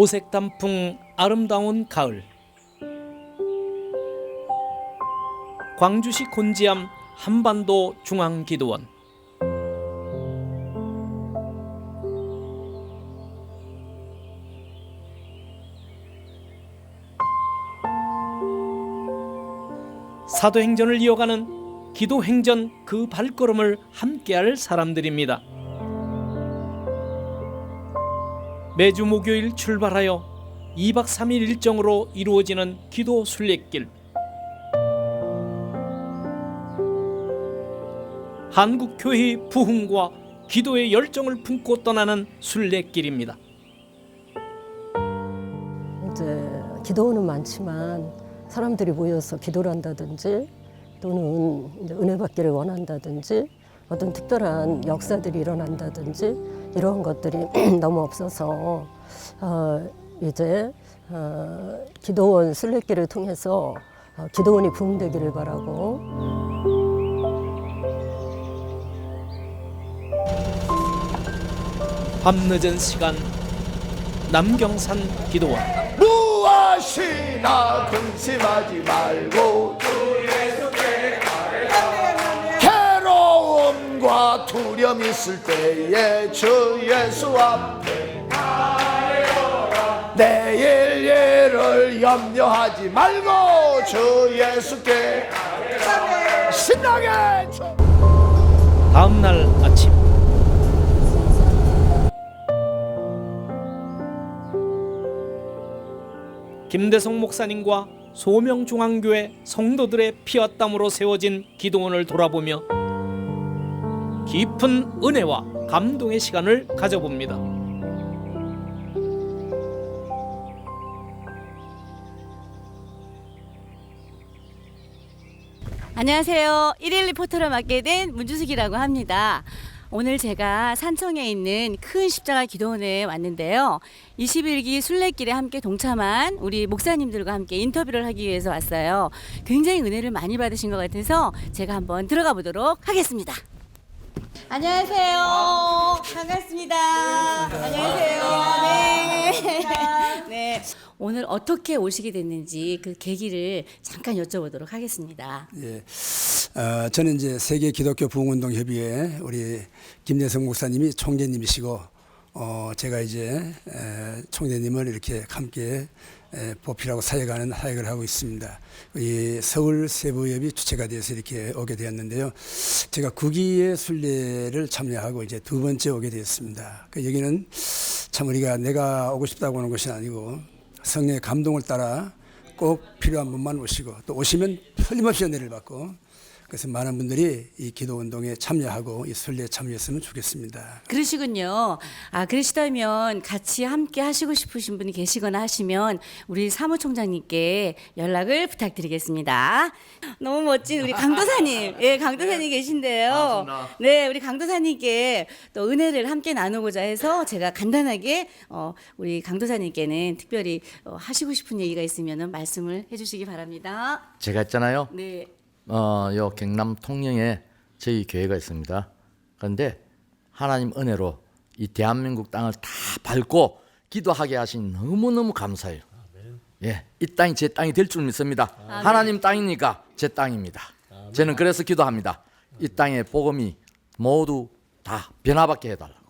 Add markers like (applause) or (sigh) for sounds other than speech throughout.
오색 단풍 아름다운 가을 광주시 곤지암 한반도 중앙기도원 사도행전을 이어가는 기도행전 그 발걸음을 함께할 사람들입니다. 매주 목요일 출발하여 2박 3일 일정으로 이루어지는 기도 순례길. 한국 교회 부흥과 기도의 열정을 품고 떠나는 순례길입니다. 이제 기도는 많지만 사람들이 모여서 기도를 한다든지 또는 은혜 받기를 원한다든지 어떤 특별한 역사들이 일어난다든지 이런 것들이 (clears throat) 너무 없어서 어, 이제 어, 기도원 순례길을 통해서 어, 기도원이 부흥되기를 바라고. 밤늦은 시간 남경산 기도원. 무엇이나 근심하지 말고 두려움 있을 때에 주 예수 앞에 내일 일을 염려하지 말고 주 예수께 신나게 쳐. 다음 날 아침 김대성 목사님과 소명중앙교회 성도들의 피와 땀으로 세워진 기도원을 돌아보며 깊은 은혜와 감동의 시간을 가져봅니다. 안녕하세요. 1일 리포터를 맡게 된 문주숙이라고 합니다. 오늘 제가 산청에 있는 큰 십자가 기도원에 왔는데요. 21기 순례길에 함께 동참한 우리 목사님들과 함께 인터뷰를 하기 위해서 왔어요. 굉장히 은혜를 많이 받으신 것 같아서 제가 한번 들어가 보도록 하겠습니다. 안녕하세요. 반갑습니다. 안녕하세요. 네. 네. 오늘 어떻게 오시게 됐는지 그 계기를 잠깐 여쭤보도록 하겠습니다. 예, 어, 저는 이제 세계 기독교 부흥운동 협의회 우리 김대성 목사님이 총재님이시고 어, 제가 이제 에, 총재님을 이렇게 함께 에, 보필하고 사역하는 사역을 하고 있습니다. 이 서울 세부협이 주체가 돼서 이렇게 오게 되었는데요. 제가 구기의 순례를 참여하고 이제 두 번째 오게 되었습니다. 그 여기는 참 우리가 내가 오고 싶다고 하는 것이 아니고 성령의 감동을 따라 꼭 필요한 분만 오시고 또 오시면 틀림없이 은혜를 받고 그래서 많은 분들이 이 기도 운동에 참여하고 이 순례에 참여했으면 좋겠습니다. 그러시군요. 아, 그러시다면 같이 함께 하시고 싶으신 분이 계시거나 하시면 우리 사무총장님께 연락을 부탁드리겠습니다. 너무 멋진 우리 강도사님. (laughs) 예, 강도사님 계신데요. 네, 우리 강도사님께 또 은혜를 함께 나누고자 해서 제가 간단하게 어, 우리 강도사님께는 특별히 어, 하시고 싶은 얘기가 있으면 말씀을 해 주시기 바랍니다. 제가 있잖아요. 네. 어, 요 경남 통영에 저희 교회가 있습니다. 그런데 하나님 은혜로 이 대한민국 땅을 다 밟고 기도하게 하신 너무너무 감사해요. 예, 이 땅이 제 땅이 될 줄 믿습니다. 하나님 땅이니까 제 땅입니다. 저는 그래서 기도합니다. 이 땅의 복음이 모두 다 변화받게 해달라고.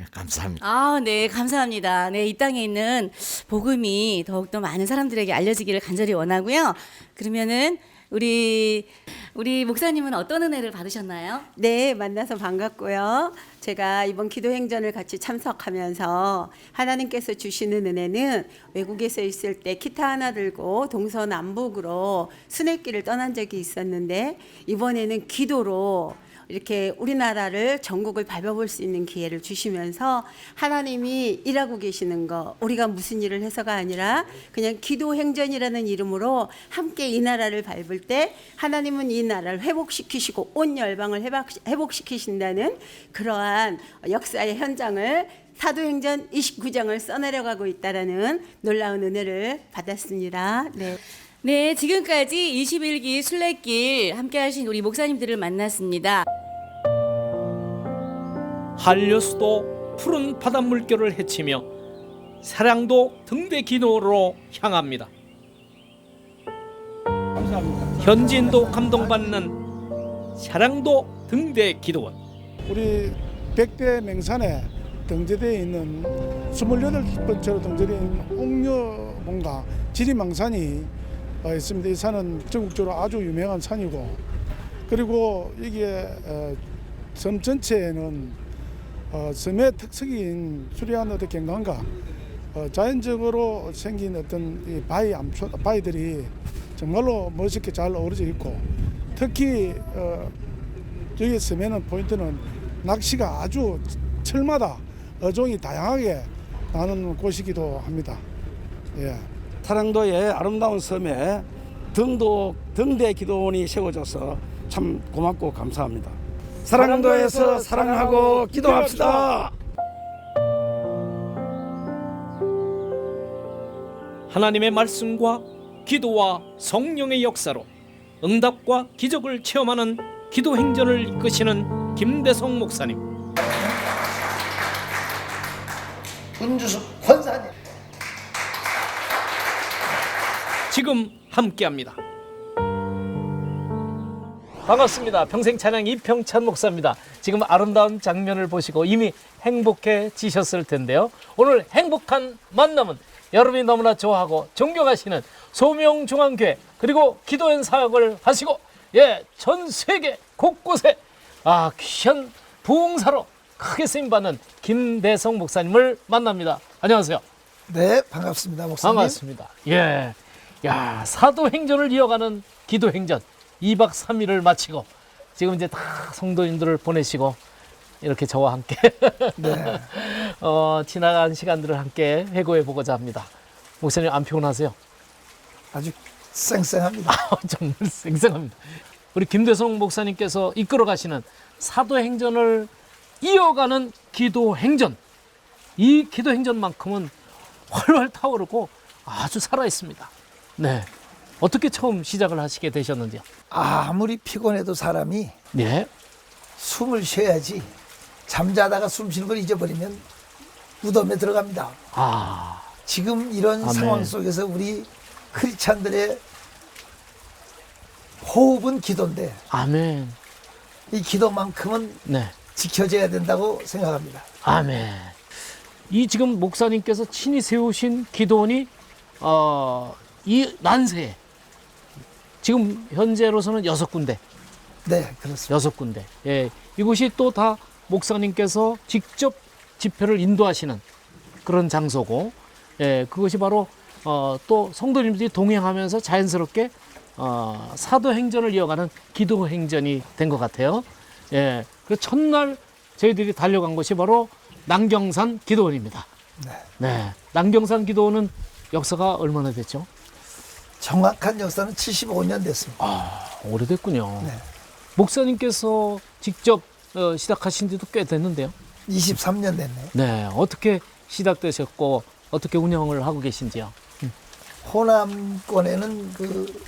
예, 감사합니다. 아, 네, 감사합니다. 네, 이 땅에 있는 복음이 더욱더 많은 사람들에게 알려지기를 간절히 원하고요. 그러면은 우리 우리 목사님은 어떤 은혜를 받으셨나요? 네, 만나서 반갑고요. 제가 이번 기도 행전을 같이 참석하면서 하나님께서 주시는 은혜는 외국에서 있을 때 기타 하나 들고 동서남북으로 순회길을 떠난 적이 있었는데 이번에는 기도로 이렇게 우리나라를 전국을 밟아볼 수 있는 기회를 주시면서 하나님이 일하고 계시는 거 우리가 무슨 일을 해서가 아니라 그냥 기도 행전이라는 이름으로 함께 이 나라를 밟을 때 하나님은 이 나라를 회복시키시고 온 열방을 회복- 회복시키신다는 그러한 역사의 현장을 사도행전 29장을 써내려가고 있다라는 놀라운 은혜를 받았습니다. 네. 네, 지금까지 21기 순례길 함께 하신 우리 목사님들을 만났습니다. 한려수도 푸른 바닷물결을 헤치며 사랑도 등대 기도로 향합니다. 현지인도 감동받는 사랑도 등대 기도원. 우리 백대 맹산에 등재되어 있는 28번째로 등재되어 옥녀봉과 지리망산이 어, 있습니다. 이 산은 전국적으로 아주 유명한 산이고 그리고 이게 어, 섬 전체에는 어, 섬의 특색인 어떤 경관과 어, 자연적으로 생긴 어떤 이 바위 암초 바위들이 정말로 멋있게 잘 어우러져 있고 특히 어, 여기 섬에는 포인트는 낚시가 아주 철마다 어종이 다양하게 나는 곳이기도 합니다. 예. 타랑도의 아름다운 섬에 등도 등대 기도원이 세워져서 참 고맙고 감사합니다. 사랑도에서 사랑하고 기도합시다. 하나님의 말씀과 기도와 성령의 역사로 응답과 기적을 체험하는 기도 행전을 이끄시는 김대성 목사님. 은주수 권사님 지금 함께합니다. 반갑습니다. 평생 찬양 이평찬 목사입니다. 지금 아름다운 장면을 보시고 이미 행복해지셨을 텐데요. 오늘 행복한 만남은 여러분이 너무나 좋아하고 존경하시는 소명중앙교회 그리고 기도연 사역을 하시고 예, 전 세계 곳곳에 아 귀한 부흥사로 크게 쓰임 받는 김대성 목사님을 만납니다. 안녕하세요. 네, 반갑습니다, 목사님. 반갑습니다. 예. 야, 사도행전을 이어가는 기도행전 2박 3일을 마치고 지금 이제 다 성도님들을 보내시고 이렇게 저와 함께 (laughs) 네. 어, 지나간 시간들을 함께 회고해 보고자 합니다. 목사님 안 피곤하세요? 아주 쌩쌩합니다. (laughs) 정말 생생합니다. 우리 김대성 목사님께서 이끌어 가시는 사도행전을 이어가는 기도행전. 이 기도행전만큼은 활활 타오르고 아주 살아 있습니다. 네. 어떻게 처음 시작을 하시게 되셨는지요? 아무리 피곤해도 사람이 네. 숨을 쉬어야지 잠자다가 숨 쉬는 걸 잊어버리면 무덤에 들어갑니다. 아, 지금 이런 아멘. 상황 속에서 우리 크리스찬들의 호흡은 기도인데 아멘. 이 기도만큼은 네. 지켜져야 된다고 생각합니다. 아멘. 이 지금 목사님께서 친히 세우신 기도원이 어, 이 난세에 지금 현재로서는 여섯 군데, 네, 그렇습니다. 여섯 군데. 예, 이곳이 또 다 목사님께서 직접 집회를 인도하시는 그런 장소고, 예, 그것이 바로 어, 또 성도님들이 동행하면서 자연스럽게 어, 사도 행전을 이어가는 기도 행전이 된 것 같아요. 예, 그 첫날 저희들이 달려간 곳이 바로 남경산 기도원입니다. 네. 네, 남경산 기도원은 역사가 얼마나 됐죠? 정확한 역사는 75년 됐습니다. 아, 오래됐군요. 네. 목사님께서 직접 어, 시작하신 지도 꽤 됐는데요. 23년 됐네요. 네, 어떻게 시작되셨고 어떻게 운영을 하고 계신지요? 호남권에는 그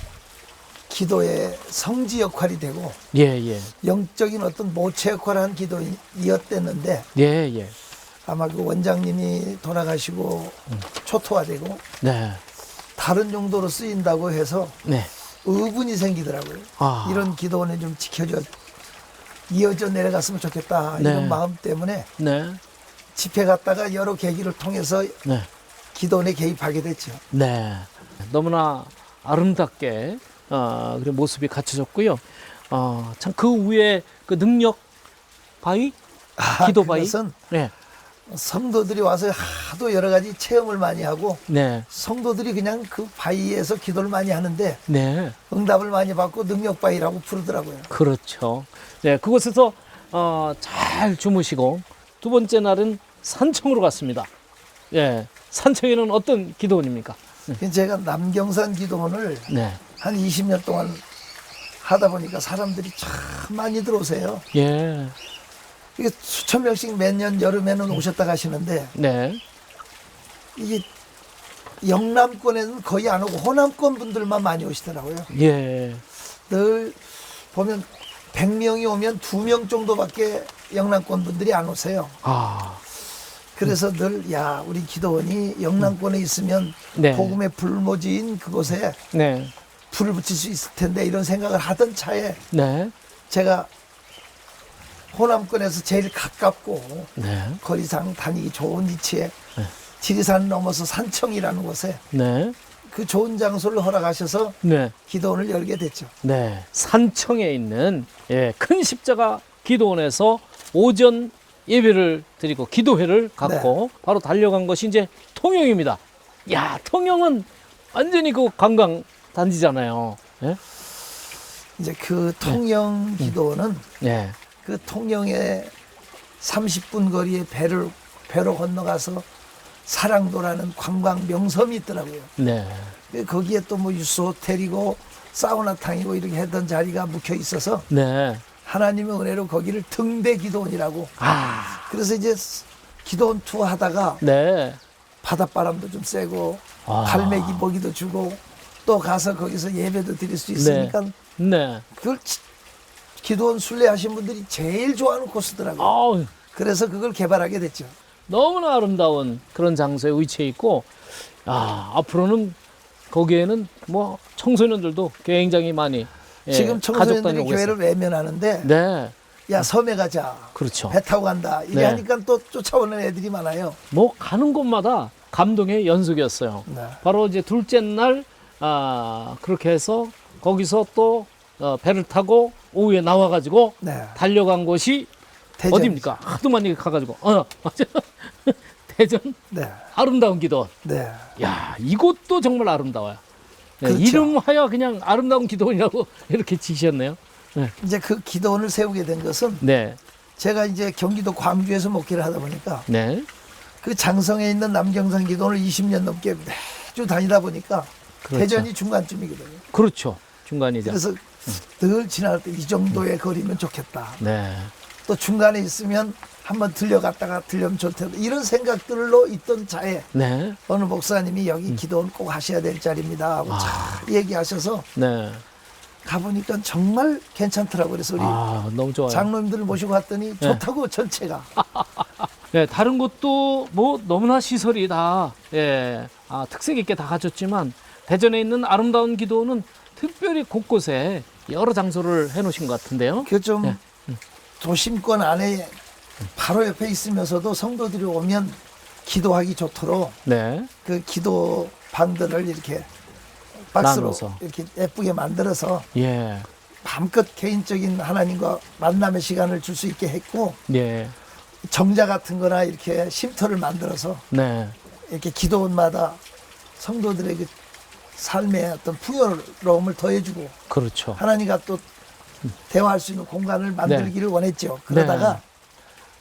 기도의 성지 역할이 되고 예, 예, 영적인 어떤 모체 역할을 한 기도이었댔는데 예, 예. 아마 그 원장님이 돌아가시고 초토화되고 네, 다른 용도로 쓰인다고 해서 네. 의문이 생기더라고요. 아. 이런 기도원에 좀 지켜져 이어져 내려갔으면 좋겠다 네. 이런 마음 때문에 네, 집회 갔다가 여러 계기를 통해서 네, 기도원에 개입하게 됐죠. 네. 너무나 아름답게 어, 그런 모습이 갖춰졌고요. 어, 참 그 위에 그 능력 바위, 아, 기도 바위. 그것은 네, 성도들이 와서 하도 여러 가지 체험을 많이 하고 네, 성도들이 그냥 그 바위에서 기도를 많이 하는데 네. 응답을 많이 받고 능력 바위라고 부르더라고요. 그렇죠. 네, 그곳에서 어, 잘 주무시고 두 번째 날은 산청으로 갔습니다. 예, 산청에는 어떤 기도원입니까? 제가 남경산 기도원을 네, 한 20년 동안 하다 보니까 사람들이 참 많이 들어오세요. 예, 이게 수천 명씩 매년 여름에는 오셨다 가시는데 네, 이게 영남권에는 거의 안 오고 호남권 분들만 많이 오시더라고요. 예, 늘 보면 100명이 오면 2명 정도밖에 영남권 분들이 안 오세요. 아, 그래서 늘 야 우리 기도원이 영남권에 있으면 네. 복음의 불모지인 그곳에 네, 불을 붙일 수 있을 텐데 이런 생각을 하던 차에 네, 제가 호남권에서 제일 가깝고 네, 거리상 다니기 좋은 위치에 지리산 넘어서 산청이라는 곳에 네, 그 좋은 장소를 허락하셔서 네, 기도원을 열게 됐죠. 네. 산청에 있는 예, 큰 십자가 기도원에서 오전 예배를 드리고 기도회를 갖고 바로 달려간 것이 이제 통영입니다. 야, 통영은 완전히 그 관광 단지잖아요. 예? 이제 그 통영 기도원은 네. 그 통영에 30분 거리에 배를 배로 건너가서 사랑도라는 관광 명섬이 있더라고요. 네. 그 거기에 또 뭐 유수 호텔이고 사우나탕이고 이렇게 했던 자리가 묵혀 있어서 네. 하나님의 은혜로 거기를 등대 기도원이라고 아, 그래서 이제 기도원 투어 하다가 네. 바닷바람도 좀 쐬고 아. 갈매기 먹이도 주고 또 가서 거기서 예배도 드릴 수 있으니까 네. 그걸 치- 기도원 순례 하신 분들이 제일 좋아하는 코스더라고요. 아우, 그래서 그걸 개발하게 됐죠. 너무나 아름다운 그런 장소에 위치해 있고, 아, 앞으로는 거기에는 뭐 청소년들도 굉장히 많이 예, 지금 청소년들이 교회를. 외면하는데 네, 야 섬에 가자 그렇죠. 배 타고 간다 이래 네. 하니까 또 쫓아오는 애들이 많아요. 뭐 가는 곳마다 감동의 연속이었어요. 네. 바로 이제 둘째 날 아, 그렇게 해서 거기서 또 어, 배를 타고 오후에 나와가지고 네. 달려간 곳이 대전이죠. 어디입니까? 하도 많이 가가지고 어, 맞아. (laughs) 대전 네, 아름다운 기도. 네. 야 이곳도 정말 아름다워요. 네, 그렇죠. 이름하여 그냥 아름다운 기도원이라고 (laughs) 이렇게 지셨네요. 네. 이제 그 기도원을 세우게 된 것은 네, 제가 이제 경기도 광주에서 목회를 하다 보니까 네, 그 장성에 있는 남경산 기도원을 20년 넘게 매주 다니다 보니까 그렇죠. 대전이 중간쯤이거든요. 그렇죠. 중간이죠. 그래서 늘 지나갈 때이 정도의 거리면 좋겠다. 네, 또 중간에 있으면 한번 들려갔다가 들려면 좋을 텐데 이런 생각들로 있던 차에 네, 어느 목사님이 여기 음. 기도원 꼭 하셔야 될 자리입니다 하고 아. 잘 얘기하셔서 네. 가보니까 정말 괜찮더라고요. 그래서 우리 아 너무 좋아요. 장로님들을 모시고 왔더니 좋다고 전체가 (laughs) 네, 다른 곳도 뭐 너무나 시설이 다 예, 아, 특색 있게 다 갖췄지만 대전에 있는 아름다운 기도는 특별히 곳곳에 여러 장소를 해놓으신 것 같은데요. 그좀 네. 도심권 안에 바로 옆에 있으면서도 성도들이 오면 기도하기 좋도록 네, 그 기도 방들을 이렇게 박스로 나눠서. 이렇게 예쁘게 만들어서 예, 마음껏 개인적인 하나님과 만남의 시간을 줄 수 있게 했고 예, 정자 같은 거나 이렇게 쉼터를 만들어서 네, 이렇게 기도원마다 성도들의 그 삶의 어떤 풍요로움을 더해주고 그렇죠. 하나님과 또 대화할 수 있는 공간을 만들기를 원했죠. 그러다가 네.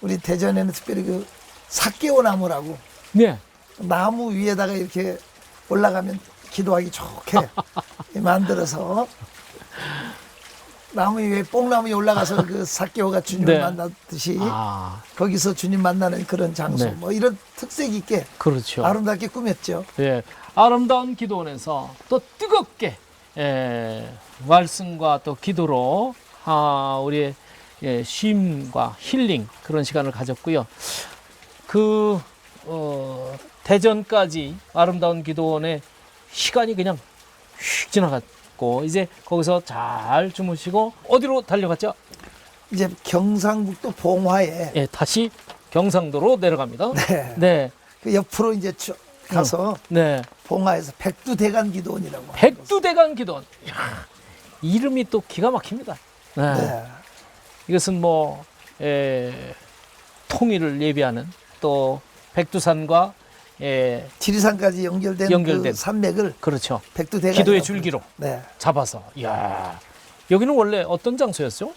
우리 대전에는 특별히 그 사개오 나무라고 네, 나무 위에다가 이렇게 올라가면 기도하기 좋게 (laughs) 만들어서 나무 위에 뽕나무 위에 올라가서 그 사개오가 주님을 네. 만났듯이 아, 거기서 주님 만나는 그런 장소 네. 뭐 이런 특색 있게 그렇죠. 아름답게 꾸몄죠. 예, 아름다운 기도원에서 또 뜨겁게 예, 말씀과 또 기도로 아, 우리의 예, 쉼과 힐링 그런 시간을 가졌고요. 그 어, 대전까지 아름다운 기도원에 시간이 그냥 휙 지나갔고 이제 거기서 잘 주무시고 어디로 달려갔죠? 이제 경상북도 봉화에 예, 다시 경상도로 내려갑니다. 네. 네, 그 옆으로 이제 쭉 가서 네. 봉화에서 백두대간 기도원이라고 하는 백두대간 기도원. 이야, 이름이 또 기가 막힙니다. 네. 곳. 네. 이것은 뭐 에, 통일을 예비하는 또 백두산과 에, 지리산까지 연결된, 연결된. 그 산맥을 그렇죠. 백두대간 기도의 줄기로 네. 잡아서. 이야. 여기는 원래 어떤 장소였죠?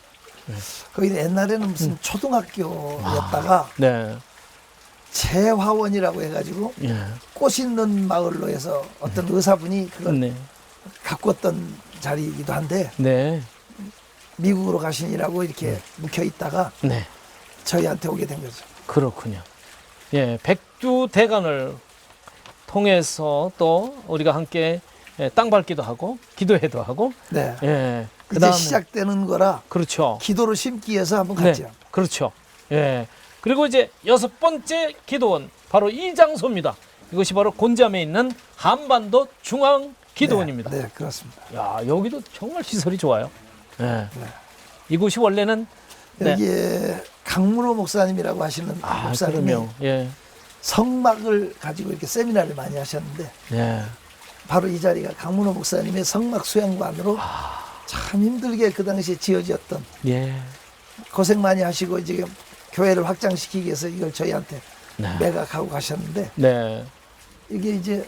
거기 옛날에는 음. 무슨 초등학교였다가 네. 재화원이라고 해가지고 예. 꽃 있는 마을로 해서 어떤 의사분이 그걸 네. 가꿨던 자리이기도 한데 네. 미국으로 가시니라고 이렇게 묵혀 있다가 네. 저희한테 오게 된 거죠. 그렇군요. 예, 백두 대간을 통해서 또 우리가 함께 예, 땅 밟기도 하고 기도회도 하고 네. 예. 이제 그다음에 시작되는 거라 그렇죠. 기도로 심기 위해서 한번 네. 갔죠. 그렇죠. 예. 그리고 이제 여섯 번째 기도원 바로 이 장소입니다. 이것이 바로 곤지암에 있는 한반도 중앙 기도원입니다. 네, 그렇습니다. 야 여기도 정말 시설이 좋아요. 예. 이곳이 원래는 네. 여기에 강문호 목사님이라고 하시는 아 목사님이 예. 성막을 가지고 이렇게 세미나를 많이 하셨는데 예. 바로 이 자리가 강문호 목사님의 성막 수양관으로 참 힘들게 그 당시에 지어졌던 예. 고생 많이 하시고 지금 교회를 확장시키기 위해서 이걸 저희한테 네. 매각하고 가셨는데 네. 이게 이제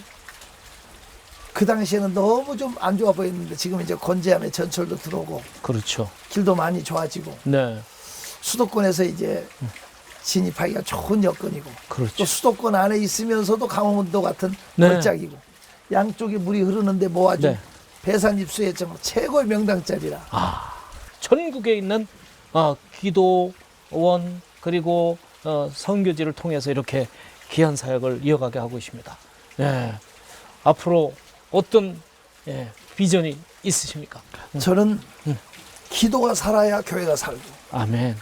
그 당시에는 너무 좀 안 좋아 보였는데 지금 이제 건재함에 전철도 들어오고 그렇죠. 길도 많이 좋아지고 네. 수도권에서 이제 진입하기가 좋은 여건이고 그렇죠. 또 수도권 안에 있으면서도 강원도 같은 네. 걸작이고 양쪽에 물이 흐르는데 모아준 네. 배산 입수의 정말 최고의 명당자리라 아, 전국에 있는 어, 기도원 그리고 어, 선교지를 통해서 이렇게 귀한 사역을 이어가게 하고 있습니다. 예. 앞으로 어떤 예, 비전이 있으십니까? 저는 기도가 살아야 교회가 살고 아멘.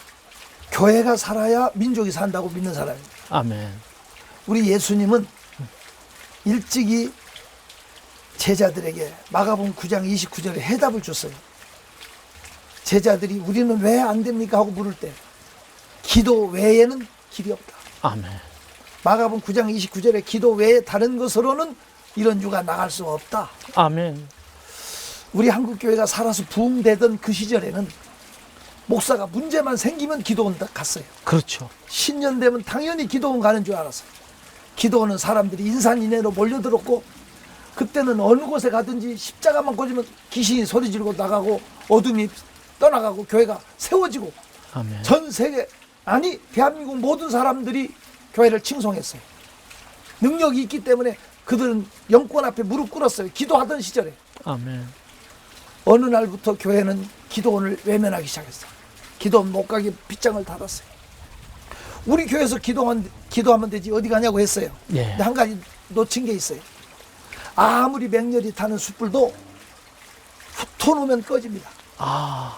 교회가 살아야 민족이 산다고 믿는 사람입니다. 아멘. 우리 예수님은 일찍이 제자들에게 마가복음 9장 29절에 해답을 줬어요. 제자들이 우리는 왜 안 됩니까 하고 물을 때 기도 외에는 길이 없다. 아멘. 마가복음 9장 29절에 기도 외에 다른 것으로는 이런 유가 나갈 수 없다. 아멘. 우리 한국 교회가 살아서 부흥되던 그 시절에는 목사가 문제만 생기면 기도원 갔어요. 그렇죠. 신년 되면 당연히 기도원 가는 줄 알았어요. 기도원은 사람들이 인산인해로 몰려들었고 그때는 어느 곳에 가든지 십자가만 꽂으면 귀신이 소리 지르고 나가고 어둠이 떠나가고 교회가 세워지고 아멘. 전 세계 아니 대한민국 모든 사람들이 교회를 칭송했어요. 능력이 있기 때문에 그들은 영권 앞에 무릎 꿇었어요. 기도하던 시절에 아멘. 어느 날부터 교회는 기도원을 외면하기 시작했어요. 기도원 못 가게 빗장을 닫았어요. 우리 교회에서 기도하면, 기도하면 되지 어디 가냐고 했어요. 예. 근데 한 가지 놓친 게 있어요. 아무리 맹렬히 타는 숯불도 흩어놓으면 꺼집니다. 아,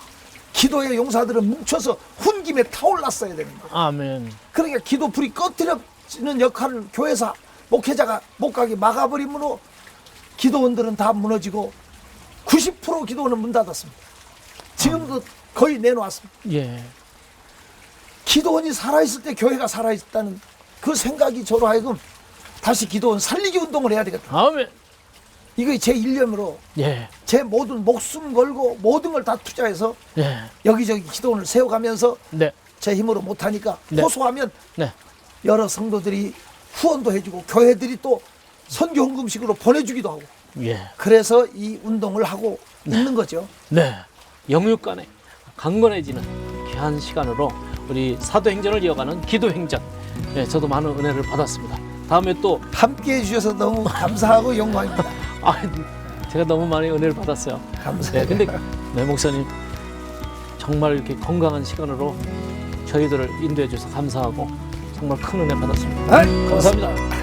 기도의 용사들은 뭉쳐서 훈김에 타올랐어야 되는 거예요. 아멘. 그러니까 기도 불이 꺼뜨려지는 역할을 교회사 목회자가 못 가게 막아버리므로 기도원들은 다 무너지고 90% 기도원은 문 닫았습니다. 지금도 거의 내놓았습니다. 예. 기도원이 살아있을 때 교회가 살아있다는 그 생각이 저로 하여금 다시 기도원 살리기 운동을 해야 되겠다. 아멘. 이거 제 일념으로 예. 제 모든 목숨 걸고 모든 걸 다 투자해서 예. 여기저기 기도원을 세워가면서 네. 제 힘으로 못하니까 네. 호소하면 네. 여러 성도들이 후원도 해주고 교회들이 또 선교 헌금식으로 보내주기도 하고 예. 그래서 이 운동을 하고 있는 거죠. 네. 영육간에 강건해지는 귀한 시간으로 우리 사도행전을 이어가는 기도행전. 예, 저도 많은 은혜를 받았습니다. 다음에 또 함께 해주셔서 너무 감사하고 (laughs) 영광입니다. 아, 제가 너무 많이 은혜를 받았어요. 네, 감사해요. 근데 네 목사님 정말 이렇게 건강한 시간으로 저희들을 인도해 주셔서 감사하고 정말 큰 은혜 받았습니다. 아이, 고맙습니다. 감사합니다.